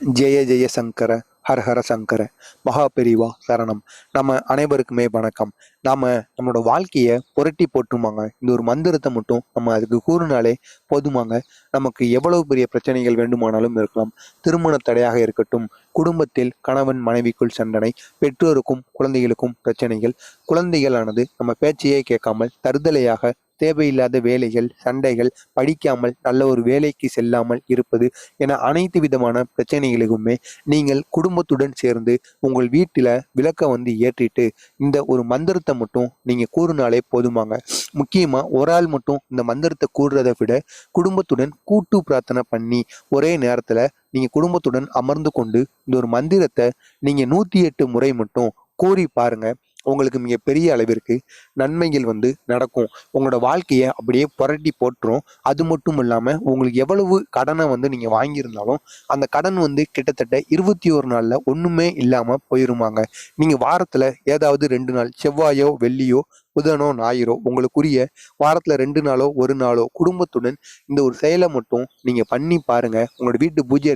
ஜெய ஜெய சங்கர ஹர ஹர சங்கர மகா பெரிவா சரணம். நம்ம அனைவருக்குமே வணக்கம். நாம் நம்மளோட வாழ்க்கையை புரட்டி போட்டுமாங்க. இந்த ஒரு மந்திரத்தை மட்டும் நம்ம அதுக்கு கூறினாலே போதுமாங்க. நமக்கு எவ்வளவு பெரிய பிரச்சனைகள் வேண்டுமானாலும் இருக்கலாம். திருமண தடையாக இருக்கட்டும் குடும்பத்தில் கணவன் மனைவிக்குள் சண்டனை பெற்றோருக்கும் குழந்தைகளுக்கும் பிரச்சனைகள் குழந்தைகளானது நம்ம பேச்சையே கேட்காமல் தருதலையாக தேவையில்லாத வேலைகள் சண்டைகள் படிக்காமல் நல்ல ஒரு வேலைக்கு செல்லாமல் இருப்பது என அனைத்து விதமான பிரச்சனைகளுக்குமே நீங்கள் குடும்பத்துடன் சேர்ந்து உங்கள் வீட்டில் விளக்க வந்து ஏற்றிட்டு இந்த ஒரு மந்திரத்தை மட்டும் நீங்கள் கூறினாலே போதுமாங்க. முக்கியமாக ஒரு ஆள் மட்டும் இந்த மந்திரத்தை கூறுறதை விட குடும்பத்துடன் கூட்டு பிரார்த்தனை பண்ணி ஒரே நேரத்தில் நீங்கள் குடும்பத்துடன் அமர்ந்து கொண்டு இந்த ஒரு மந்திரத்தை நீங்கள் நூற்றி எட்டு முறை மட்டும் கூறி பாருங்கள் உங்களுக்கு மிகப்பெரிய அளவிற்கு நன்மைகள் வந்து நடக்கும். உங்களோட வாழ்க்கையை அப்படியே புரட்டி போட்டுரும். அது மட்டும் இல்லாமல் உங்களுக்கு எவ்வளவு கடனை வந்து நீங்கள் வாங்கியிருந்தாலும் அந்த கடன் வந்து கிட்டத்தட்ட இருபத்தி ஒரு நாளில் ஒன்றுமே இல்லாமல் போயிருமாங்க. நீங்கள் வாரத்தில் ஏதாவது ரெண்டு நாள் செவ்வாயோ வெள்ளியோ புதனோ ஞாயிறோ உங்களுக்குரிய வாரத்தில் ரெண்டு நாளோ ஒரு நாளோ குடும்பத்துடன் இந்த ஒரு செயலை மட்டும் நீங்கள் பண்ணி பாருங்கள் உங்களோட வீட்டு பூஜை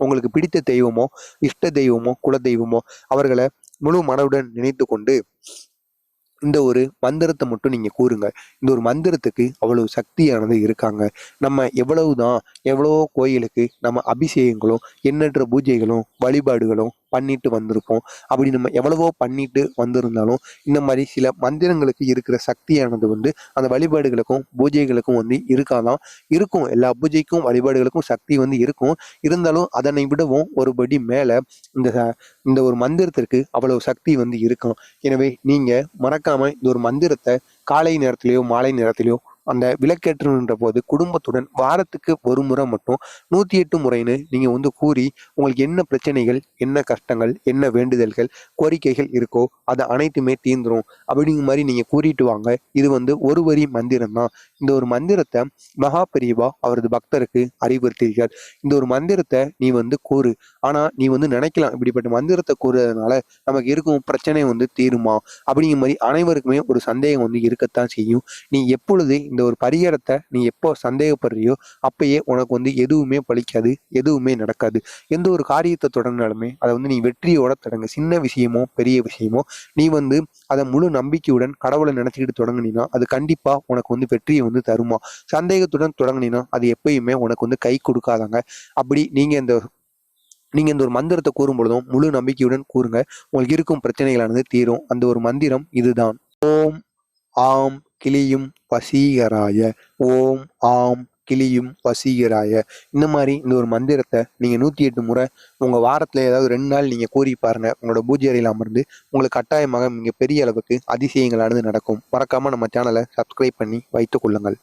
உங்களுக்கு பிடித்த தெய்வமோ இஷ்ட தெய்வமோ குல தெய்வமோ அவர்களை முழு மனவுடன் நினைத்து கொண்டு இந்த ஒரு மந்திரத்தை மட்டும் நீங்கள் கூறுங்க இந்த ஒரு மந்திரத்துக்கு அவ்வளவு சக்தியானது இருக்காங்க. நம்ம எவ்வளவு தான் எவ்வளவோ கோயிலுக்கு நம்ம அபிஷேகங்களும் எண்ணற்ற பூஜைகளும் வழிபாடுகளும் பண்ணிட்டு வந்திருப்போம். அப்படி நம்ம எவ்வளவோ பண்ணிட்டு வந்திருந்தாலும் இந்த மாதிரி சில மந்திரங்களுக்கு இருக்கிற சக்தியானது வந்து அந்த வழிபாடுகளுக்கும் பூஜைகளுக்கும் வந்து இருக்காதான். இருக்கும். எல்லா பூஜைக்கும் வழிபாடுகளுக்கும் சக்தி வந்து இருக்கும். இருந்தாலும் அதனை விடவும் ஒரு படி மேலே இந்த ச- இந்த ஒரு மந்திரத்திற்கு அவ்வளவு சக்தி வந்து இருக்கும். எனவே நீங்கள் மறக்காமல் இந்த ஒரு மந்திரத்தை காலை நேரத்திலேயோ மாலை நேரத்திலேயோ அந்த விளக்கேற்றுன்ற போது குடும்பத்துடன் வாரத்துக்கு ஒரு முறை மட்டும் நூற்றி எட்டு முறைன்னு நீங்கள் வந்து கூறி உங்களுக்கு என்ன பிரச்சனைகள் என்ன கஷ்டங்கள் என்ன வேண்டுதல்கள் கோரிக்கைகள் இருக்கோ அது அனைத்துமே தீந்துரும் அப்படிங்கிற மாதிரி நீங்கள் கூறிட்டு வாங்க. இது வந்து ஒரு வரி மந்திரம் தான். இந்த ஒரு மந்திரத்தை மகா பெரியவா அவரது பக்தருக்கு அறிவுறுத்தீர்கள் இந்த ஒரு மந்திரத்தை நீ வந்து கூறு. ஆனால் நீ வந்து நினைக்கலாம் இப்படிப்பட்ட மந்திரத்தை கூறுறதுனால நமக்கு இருக்கும் பிரச்சனை வந்து தீருமா? அப்படிங்கிற மாதிரி அனைவருக்குமே ஒரு சந்தேகம் வந்து இருக்கத்தான் செய்யும். நீ எப்பொழுது இந்த ஒரு பரிகாரத்தை நீ எப்போ சந்தேகப்படுறியோ அப்பயே உனக்கு வந்து எதுவுமே பழிக்காது எதுவுமே நடக்காது. எந்த ஒரு காரியத்தை தொடங்கினாலுமே அதை வந்து நீ வெற்றியோட தொடங்க. சின்ன விஷயமோ பெரிய விஷயமோ நீ வந்து அதை முழு நம்பிக்கையுடன் கடவுளை நினச்சிக்கிட்டு தொடங்குனீன்னா அது கண்டிப்பாக உனக்கு வந்து வெற்றியை வந்து தருமா. சந்தேகத்துடன் தொடங்குனீன்னா அது எப்பயுமே உனக்கு வந்து கை கொடுக்காதாங்க. அப்படி நீங்கள் இந்த நீங்கள் இந்த ஒரு மந்திரத்தை கூறும் பொழுதும் முழு நம்பிக்கையுடன் கூறுங்க. உங்களுக்கு இருக்கும் பிரச்சனைகளானது தீரும். அந்த ஒரு மந்திரம் இதுதான். ஓம் ஆம் கிளியும் வசீகராய ஓம் ஆம் கிளியும் வசீகராய. இந்த மாதிரி இந்த ஒரு மந்திரத்தை நீங்கள் நூற்றி எட்டு முறை உங்கள் வாரத்தில் ஏதாவது ரெண்டு நாள் நீங்கள் கூறி பாருங்கள் உங்களோட பூஜை அறையில் அமர்ந்து உங்களுக்கு கட்டாயமாக மிக பெரிய அளவுக்கு அதிசயங்களானது நடக்கும். மறக்காமல் நம்ம சேனலை சப்ஸ்கிரைப் பண்ணி வைத்துக் கொள்ளுங்கள்.